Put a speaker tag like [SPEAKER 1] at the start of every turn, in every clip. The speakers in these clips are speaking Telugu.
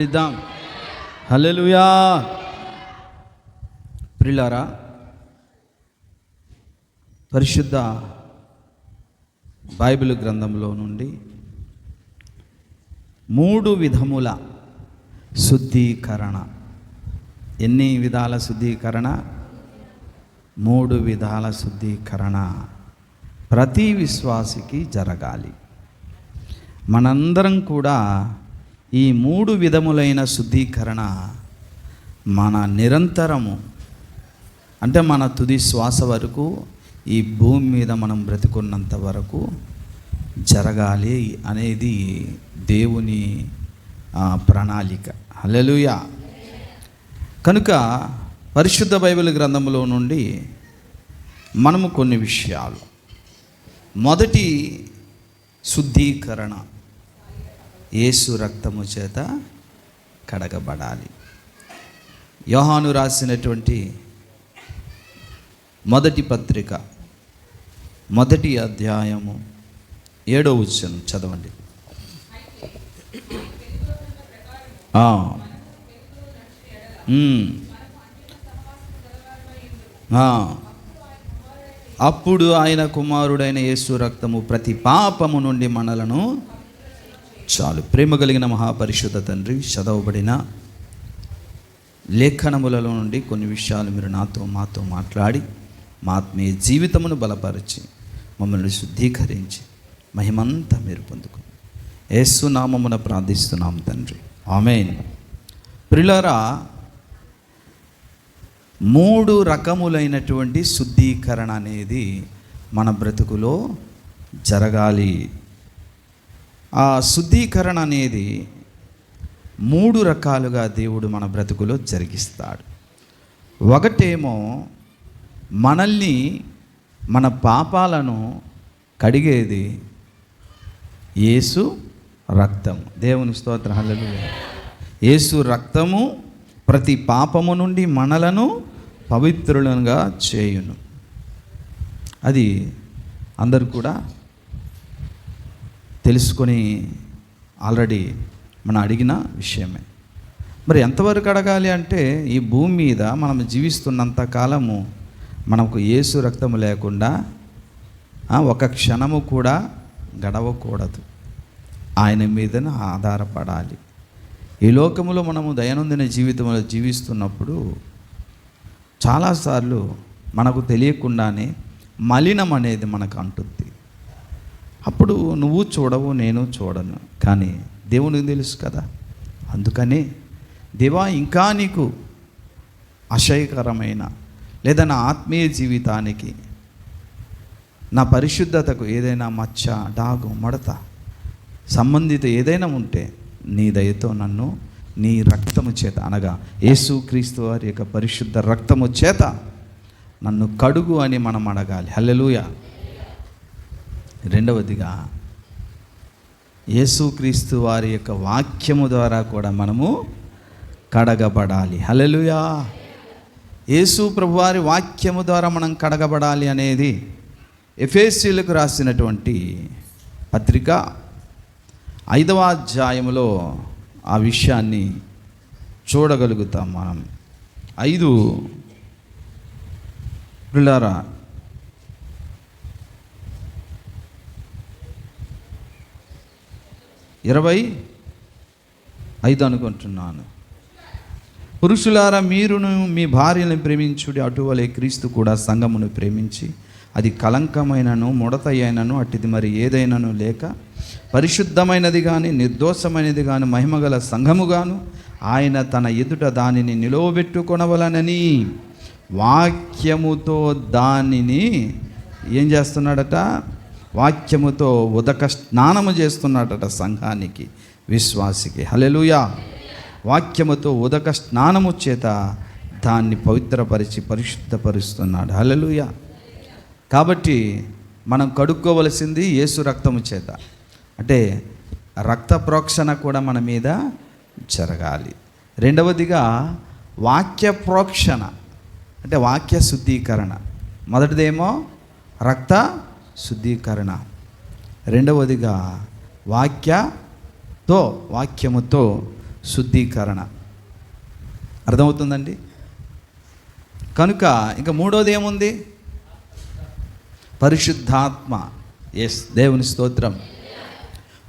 [SPEAKER 1] ఇద్దాం హలెలుయా ప్రిలారా పరిశుద్ధ బైబిల్ గ్రంథంలో నుండి మూడు విధముల శుద్ధీకరణ. ఎన్ని విధాల శుద్ధీకరణ? మూడు విధాల శుద్ధీకరణ. ప్రతి విశ్వాసికి జరగాలి. మనందరం కూడా ఈ మూడు విధములైన శుద్ధీకరణ మన నిరంతరము అంటే మన తుది శ్వాస వరకు ఈ భూమి మీద మనం బ్రతికున్నంత వరకు జరగాలి అనేది దేవుని ప్రణాళిక. హల్లెలూయా. కనుక పరిశుద్ధ బైబిల్ గ్రంథంలో నుండి మనము కొన్ని విషయాలు. మొదటి శుద్ధీకరణ. యేసు రక్తము చేత కడగబడాలి. యోహాను రాసినటువంటి మొదటి పత్రిక మొదటి అధ్యాయము ఏడో వచ్చాను చదవండి. అప్పుడు ఆయన కుమారుడైన యేసు రక్తము ప్రతి పాపము నుండి మనలను చాలు. ప్రేమ కలిగిన మహాపరిశుద్ధ తండ్రి చదవబడిన లేఖనములలో నుండి కొన్ని విషయాలు మీరు నాతో మాతో మాట్లాడి మా ఆత్మీయ జీవితమును బలపరిచి మమ్మల్ని శుద్ధీకరించి మహిమంతా మీరు పొందుకు యేసు నామమున ప్రార్థిస్తున్నాం తండ్రి. ఆమెన్. ప్రిలరా మూడు రకములైనటువంటి శుద్ధీకరణ అనేది మన బ్రతుకులో జరగాలి. ఆ శుద్ధీకరణ అనేది మూడు రకాలుగా దేవుడు మన బ్రతుకులో జరిగిస్తాడు. ఒకటేమో మనల్ని మన పాపాలను కడిగేది యేసు రక్తము. దేవుని స్తోత్ర హల్లెలూయా. యేసు రక్తము ప్రతి పాపము నుండి మనలను పవిత్రులుగా చేయును. అది అందరు కూడా తెలుసుకొని ఆల్రెడీ మనం అడిగిన విషయమే. మరి ఎంతవరకు అడగాలి అంటే ఈ భూమి మీద మనం జీవిస్తున్నంత కాలము మనకు ఏసు రక్తము లేకుండా ఒక క్షణము కూడా గడవకూడదు. ఆయన మీదన ఆధారపడాలి. ఈ లోకములో మనము దైనందిన జీవితంలో జీవిస్తున్నప్పుడు చాలాసార్లు మనకు తెలియకుండానే మలినం అనేది మనకు అంటుంది. అప్పుడు నువ్వు చూడవు నేను చూడను. కానీ దేవునికి తెలుసు కదా? అందుకని దేవా ఇంకా నీకు అశయకరమైన లేదా నా ఆత్మీయ జీవితానికి నా పరిశుద్ధతకు ఏదైనా మచ్చ డాగు మడత సంబంధిత ఏదైనా ఉంటే నీ దయతో నన్ను నీ రక్తము చేత అనగా యేసుక్రీస్తు వారి యొక్క పరిశుద్ధ రక్తము చేత నన్ను కడుగు అని మనం అడగాలి. హల్లెలూయా. రెండవదిగా యేసుక్రీస్తు వారి యొక్క వాక్యము ద్వారా కూడా మనము కడగబడాలి. హలలుయా యేసు ప్రభువారి వాక్యము ద్వారా మనం కడగబడాలి అనేది ఎఫేసీలకు రాసినటువంటి పత్రిక ఐదవ అధ్యాయములో ఆ విషయాన్ని చూడగలుగుతాం మనం. ఐదు పిల్లరా ఇరవై ఐదు అనుకుంటున్నాను. పురుషులారా మీరును మీ భార్యను ప్రేమించుడి అటువలే క్రీస్తు కూడా సంఘమును ప్రేమించి అది కలంకమైనను ముడత అయినను అట్టిది మరి ఏదైనాను లేక పరిశుద్ధమైనది కానీ నిర్దోషమైనది కానీ మహిమగల సంఘముగాను ఆయన తన ఎదుట దానిని నిలవబెట్టుకొనవలనని వాక్యముతో దానిని ఏం చేస్తున్నాడట? వాక్యముతో ఉదక స్నానము చేస్తున్నాడట సంఘానికి విశ్వాసికి. హలెలుయా వాక్యముతో ఉదక స్నానము చేత దాన్ని పవిత్రపరిచి పరిశుద్ధపరుస్తున్నాడు. హలెలుయా కాబట్టి మనం కడుక్కోవలసింది యేసు రక్తము చేత. అంటే రక్త ప్రోక్షణ కూడా మన మీద జరగాలి. రెండవదిగా వాక్య ప్రోక్షణ అంటే వాక్య శుద్ధీకరణ. మొదటిదేమో రక్త శుద్ధీకరణ. రెండవదిగా వాక్యతో వాక్యముతో శుద్ధీకరణ. అర్థమవుతుందండి? కనుక ఇంకా మూడోది ఏముంది? పరిశుద్ధాత్మ. ఎస్ దేవుని స్తోత్రం.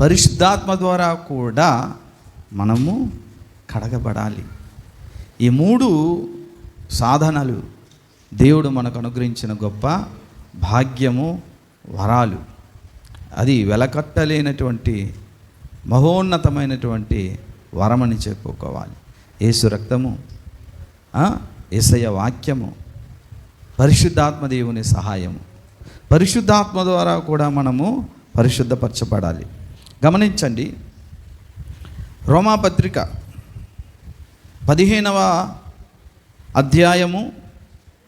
[SPEAKER 1] పరిశుద్ధాత్మ ద్వారా కూడా మనము కడగబడాలి. ఈ మూడు సాధనలు దేవుడు మనకు అనుగ్రహించిన గొప్ప భాగ్యము వరాలు. అది వెలకట్టలేనటువంటి మహోన్నతమైనటువంటి వరమని చెప్పుకోవాలి. యేసు రక్తము ఏసయ వాక్యము పరిశుద్ధాత్మ దేవుని సహాయము. పరిశుద్ధాత్మ ద్వారా కూడా మనము పరిశుద్ధపరచబడాలి. గమనించండి రోమాపత్రిక పదిహేనవ అధ్యాయము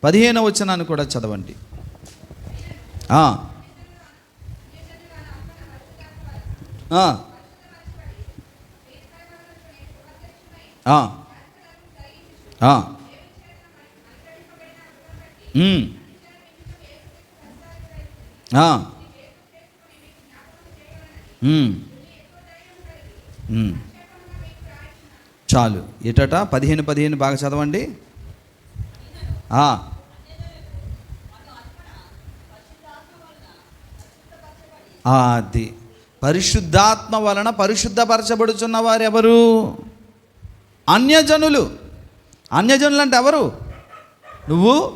[SPEAKER 1] పదిహేనవ వచనాన్ని కూడా చదవండి ఆ. ఆ. ఆ. ఆ. ఉమ్. ఆ. ఉమ్. ఉమ్. చాలు. ఎటట పదిహేను పదిహేను బాగా చదవండి. అది. పరిశుద్ధాత్మ వలన పరిశుద్ధపరచబడుచున్న వారు ఎవరు అన్యజనులు. అన్యజనులు అంటే ఎవరు? నువ్వు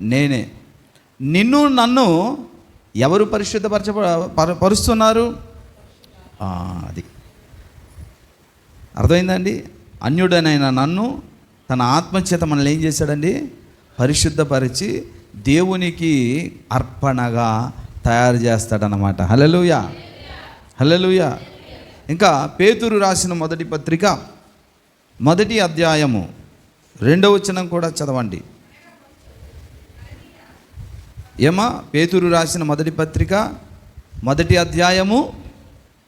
[SPEAKER 1] నేనే. నిన్ను నన్ను ఎవరు పరిశుద్ధపరచ పరుస్తున్నారు? అది. అర్థమైందండి? అన్యుడనైన నన్ను తన ఆత్మచేత మనల్ని ఏం చేశాడండి? పరిశుద్ధపరిచి దేవునికి అర్పణగా తయారు చేస్తాడనమాట హలలుయా హలలుయ ఇంకా పేతురు రాసిన మొదటి పత్రిక మొదటి అధ్యాయము రెండవ వచనం కూడా చదవండి. ఏమా? పేతురు రాసిన మొదటి పత్రిక మొదటి అధ్యాయము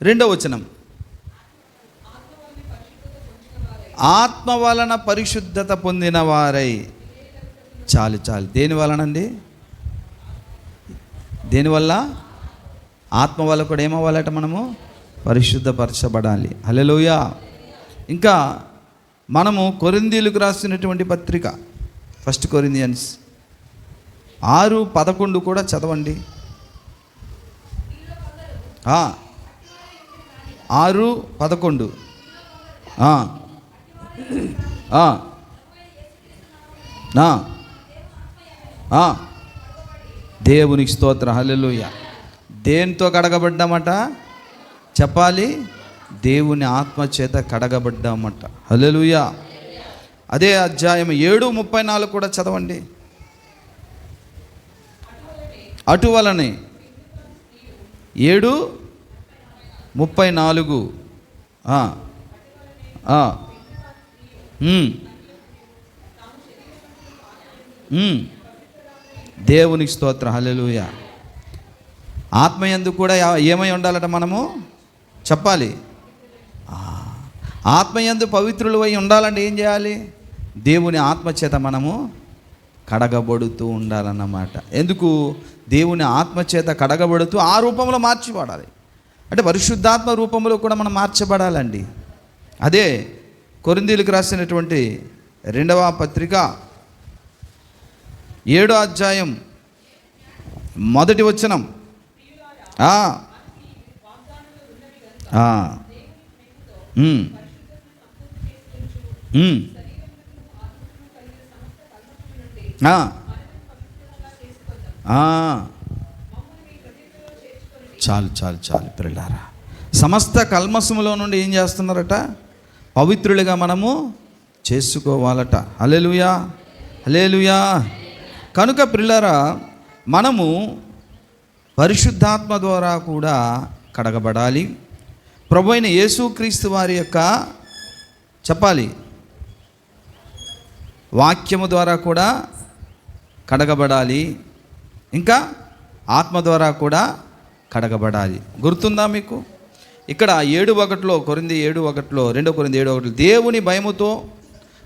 [SPEAKER 1] రెండవ వచనం. ఆత్మ వలన పరిశుద్ధత పొందిన వారై. చాలు చాలు. దేని వలనండి? దేనివల్ల ఆత్మ వల్ల కూడా ఏమవ్వాలట మనము? పరిశుద్ధపరచబడాలి. హల్లెలూయా. ఇంకా మనము కొరిందీలకు రాసినటువంటి పత్రిక ఫస్ట్ కొరిందియన్స్ ఆరు పదకొండు కూడా చదవండి. ఆరు పదకొండు. నా. దేవునికి స్తోత్ర. హల్లెలూయ. దేనితో కడగబడ్డామట? చెప్పాలి. దేవుని ఆత్మ చేత కడగబడ్డామట. హల్లెలూయ. అదే అధ్యాయం ఏడు ముప్పై నాలుగు కూడా చదవండి. అటువలని ఏడు ముప్పై నాలుగు. దేవునికి స్తోత్ర. ఆత్మయందు కూడా ఏమై ఉండాలట మనము? చెప్పాలి. ఆత్మయందు పవిత్రులు అయి ఉండాలంటే ఏం చేయాలి? దేవుని ఆత్మచేత మనము కడగబడుతూ ఉండాలన్నమాట. ఎందుకు? దేవుని ఆత్మచేత కడగబడుతూ ఆ రూపంలో మార్చిపడాలి. అంటే పరిశుద్ధాత్మ రూపంలో కూడా మనం మార్చబడాలండి. అదే కొరిందీలకు రాసినటువంటి రెండవ పత్రిక ఏడో అధ్యాయం మొదటి వచనం. చాలు చాలు చాలు పిల్లారా సమస్త కల్మసములో నుండి ఏం చేస్తున్నారట? పవిత్రులుగా మనము చేసుకోవాలట. హల్లెలూయా. హల్లెలూయా. కనుక పిల్లరా మనము పరిశుద్ధాత్మ ద్వారా కూడా కడగబడాలి. ప్రభు అయిన యేసుక్రీస్తు వారి యొక్క చెప్పాలి. వాక్యము ద్వారా కూడా కడగబడాలి. ఇంకా ఆత్మ ద్వారా కూడా కడగబడాలి. గుర్తుందా మీకు? ఇక్కడ ఏడు ఒకటిలో కొరింది ఏడు ఒకటిలో రెండో కొరింది ఏడు ఒకటిలో దేవుని భయముతో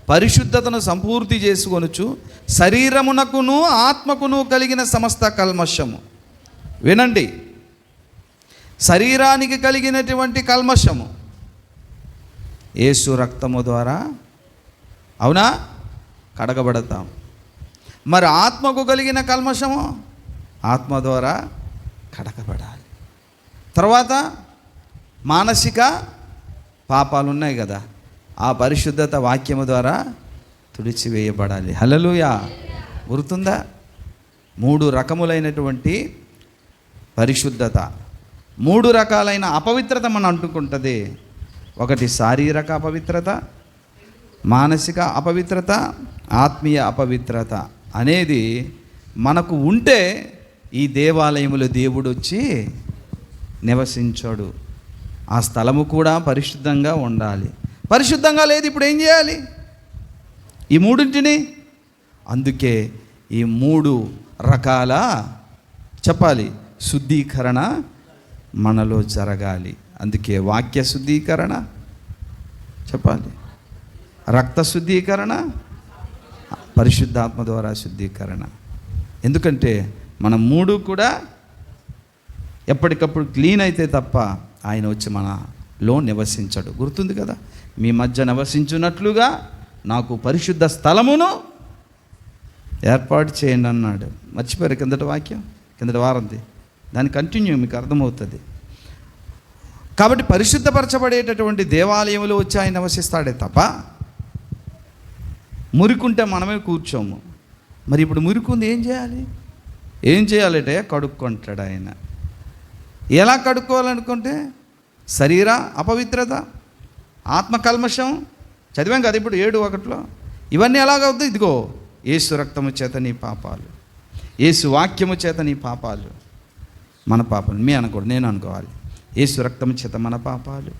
[SPEAKER 1] పరిశుద్ధతను సంపూర్తి చేసుకొనుచు శరీరమునకును ఆత్మకును కలిగిన సమస్త కల్మషము. వినండి. శరీరానికి కలిగినటువంటి కల్మషము. యేసు రక్తము ద్వారా. అవునా? కడగబడతాం. మరి ఆత్మకు కలిగిన కల్మషము? ఆత్మ ద్వారా కడగబడాలి. తర్వాత మానసిక పాపాలు ఉన్నాయి కదా. ఆ పరిశుద్ధత వాక్యము ద్వారా తుడిచివేయబడాలి. హలలుయా గుర్తుందా? మూడు రకములైనటువంటి పరిశుద్ధత. మూడు రకాలైన అపవిత్రత మనం అంటుకుంటుంది. ఒకటి శారీరక అపవిత్రత మానసిక అపవిత్రత ఆత్మీయ అపవిత్రత అనేది మనకు ఉంటే ఈ దేవాలయములో దేవుడు వచ్చి నివసించాడు. ఆ స్థలము కూడా పరిశుద్ధంగా ఉండాలి. పరిశుద్ధంగా లేదు ఇప్పుడు ఏం చేయాలి? ఈ మూడింటిని? అందుకే ఈ మూడు రకాల చెప్పాలి. శుద్ధీకరణ మనలో జరగాలి. అందుకే వాక్య శుద్ధీకరణ చెప్పాలి. రక్త శుద్ధీకరణ పరిశుద్ధాత్మ ద్వారా శుద్ధీకరణ. ఎందుకంటే మన మూడు కూడా ఎప్పటికప్పుడు క్లీన్ అయితే తప్ప ఆయన వచ్చి మనలో నివసించడు. గుర్తుంది కదా? మీ మధ్య నివసించున్నట్లుగా నాకు పరిశుద్ధ స్థలమును ఏర్పాటు చేయండి అన్నాడు. మర్చిపోయారు కిందటి వాక్యం? కిందటి వారంది. దాని కంటిన్యూ మీకు అర్థమవుతుంది. కాబట్టి పరిశుద్ధపరచబడేటటువంటి దేవాలయంలో వచ్చి ఆయన నివసిస్తాడే తప్ప మురికుంటే మనమే కూర్చోము. మరి ఇప్పుడు మురికుంది ఏం చేయాలి? ఏం చేయాలంటే కడుక్కుంటాడు ఆయన. ఎలా కడుక్కోవాలనుకుంటే శరీర అపవిత్రత ఆత్మకల్మషం చదివాం కదా ఇప్పుడు ఏడు ఒకటిలో? ఇవన్నీ ఎలాగవుతుంది ఇదిగో ఏసు రక్తము చేత నీ పాపాలు. ఏసు వాక్యము చేత నీ పాపాలు. మన పాపాలు. మీ అనకూడదు నేను అనుకోవాలి. ఏసు రక్తము చేత మన పాపాలు.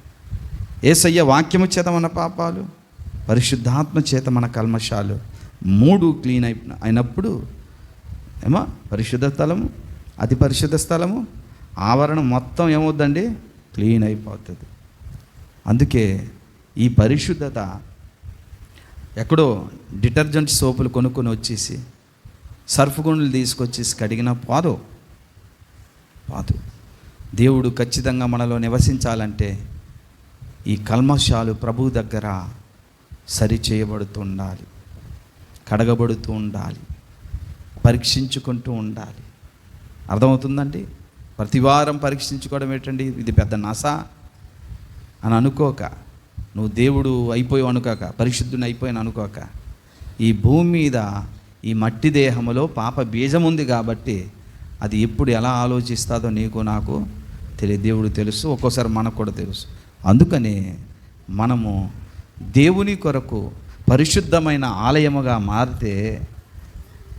[SPEAKER 1] ఏసయ్య వాక్యము చేత మన పాపాలు. పరిశుద్ధాత్మ చేత మన కల్మషాలు. మూడు క్లీన్ అయి అయినప్పుడు ఏమో పరిశుద్ధ స్థలము అతి పరిశుద్ధ స్థలము ఆవరణం మొత్తం ఏమవుద్దండి? క్లీన్ అయిపోతుంది. అందుకే ఈ పరిశుద్ధత ఎక్కడో డిటర్జెంట్ సోపులు కొనుక్కొని వచ్చేసి సర్ఫ్ గుండెలు తీసుకొచ్చేసి కడిగినా పోదు కాదు. దేవుడు ఖచ్చితంగా మనలో నివసించాలంటే ఈ కల్మషాలు ప్రభు దగ్గర సరి చేయబడుతూ ఉండాలి. కడగబడుతూ ఉండాలి. పరీక్షించుకుంటూ ఉండాలి. అర్థమవుతుందండి? ప్రతివారం పరీక్షించుకోవడం ఏంటండి? ఇది పెద్ద నాస అని అనుకోక. నువ్వు దేవుడు అయిపోయావు అనుకోక. పరిశుద్ధుని అయిపోయాను అనుకోక. ఈ భూమి మీద ఈ మట్టి దేహములో పాప బీజం ఉంది కాబట్టి అది ఎప్పుడు ఎలా ఆలోచిస్తుందో నీకు నాకు తెలియ దేవుడు తెలుసు ఒక్కోసారి మనకు కూడా తెలుసు. అందుకని మనము దేవుని కొరకు పరిశుద్ధమైన ఆలయముగా మారితే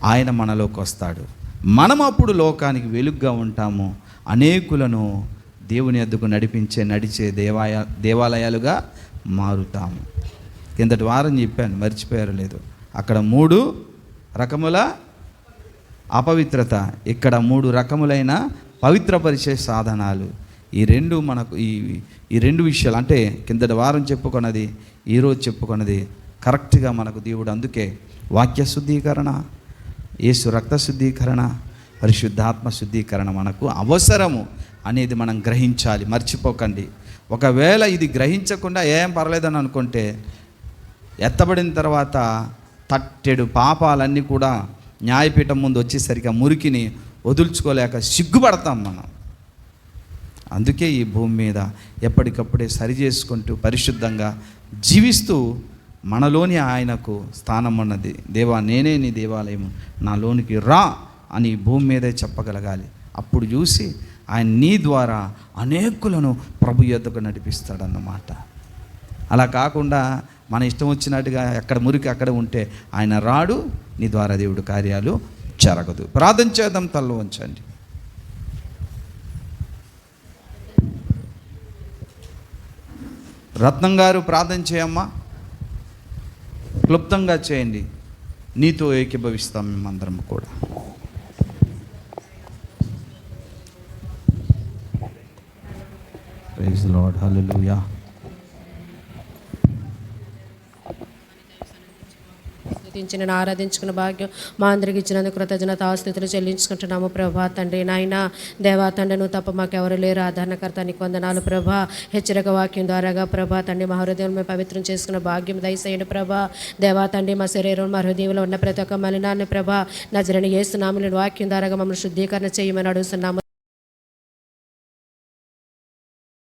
[SPEAKER 1] ఆయన మనలోకి వస్తాడు. మనం అప్పుడు లోకానికి వెలుగ్గా ఉంటాము. అనేకులను దేవుని ఎద్దుకు నడిపించే నడిచే దేవాయ దేవాలయాలుగా మారుతాము. కిందటి వారం చెప్పాను మర్చిపోయారు లేదు. అక్కడ మూడు రకముల అపవిత్రత. ఇక్కడ మూడు రకములైన పవిత్రపరిచే సాధనాలు. ఈ రెండు మనకు ఈ ఈ రెండు విషయాలు అంటే కిందటి వారం చెప్పుకున్నది ఈరోజు చెప్పుకున్నది కరెక్ట్గా మనకు దేవుడు అందుకే వాక్య శుద్ధీకరణ యేసు రక్త శుద్ధీకరణ పరిశుద్ధాత్మ శుద్ధీకరణ మనకు అవసరము అనేది మనం గ్రహించాలి. మర్చిపోకండి. ఒకవేళ ఇది గ్రహించకుండా ఏం పర్లేదని అనుకుంటే ఎత్తబడిన తర్వాత తట్టెడు పాపాలన్నీ కూడా న్యాయపీఠం ముందు వచ్చేసరికి ఆ మురికిని వదుల్చుకోలేక సిగ్గుపడతాం మనం. అందుకే ఈ భూమి మీద ఎప్పటికప్పుడే సరి చేసుకుంటూ పరిశుద్ధంగా జీవిస్తూ మనలోని ఆయనకు స్థానం ఉన్నది. దేవా నేనే నీ దేవాలయం నాలోనికి రా అని భూమి మీదే చెప్పగలగాలి. అప్పుడు చూసి ఆయన నీ ద్వారా అనేకులను ప్రభు యొద్దకు నడిపిస్తాడన్నమాట. అలా కాకుండా మన ఇష్టం వచ్చినట్టుగా ఎక్కడ మురికి అక్కడ ఉంటే ఆయన రాడు నీ ద్వారా దేవుడు కార్యాలు జరగదు. ప్రార్థన చేద్దాం తల్లో ఉంచండి. రత్నం గారు ప్రార్థన చేయమ్మా. క్లుప్తంగా చేయండి. నీతో ఏకీభవిస్తాం మేమందరం కూడా. ప్రైజ్ లార్డ్ హల్లెలూయా
[SPEAKER 2] స్తుతించి నేను ఆరాధించుకున్న భాగ్యం మా అందరికి ఇచ్చినందుకు కృతజ్ఞత ఆస్థితులు చెల్లించుకుంటున్నాము. ప్రభా తండ్రి నాయన దేవా తండ్రి నువ్వు తప్ప మాకెవరు లేరు. ఆధారణకర్త నీకు వందనాలు ప్రభా. హెచ్చరిక వాక్యం ద్వారాగా ప్రభా తండ్రి మా హృదయం మేము పవిత్రం చేసుకున్న భాగ్యం దయచేయండి ప్రభా. దేవా తండ్రి మా శరీరం మా హృదయంలో ఉన్న ప్రతి ఒక్క మలినాన్ని ప్రభా నజరని ఏసునాములను వాక్యం ద్వారాగా మమ్మల్ని శుద్ధీకరణ చేయమని అడుగుతున్నాము.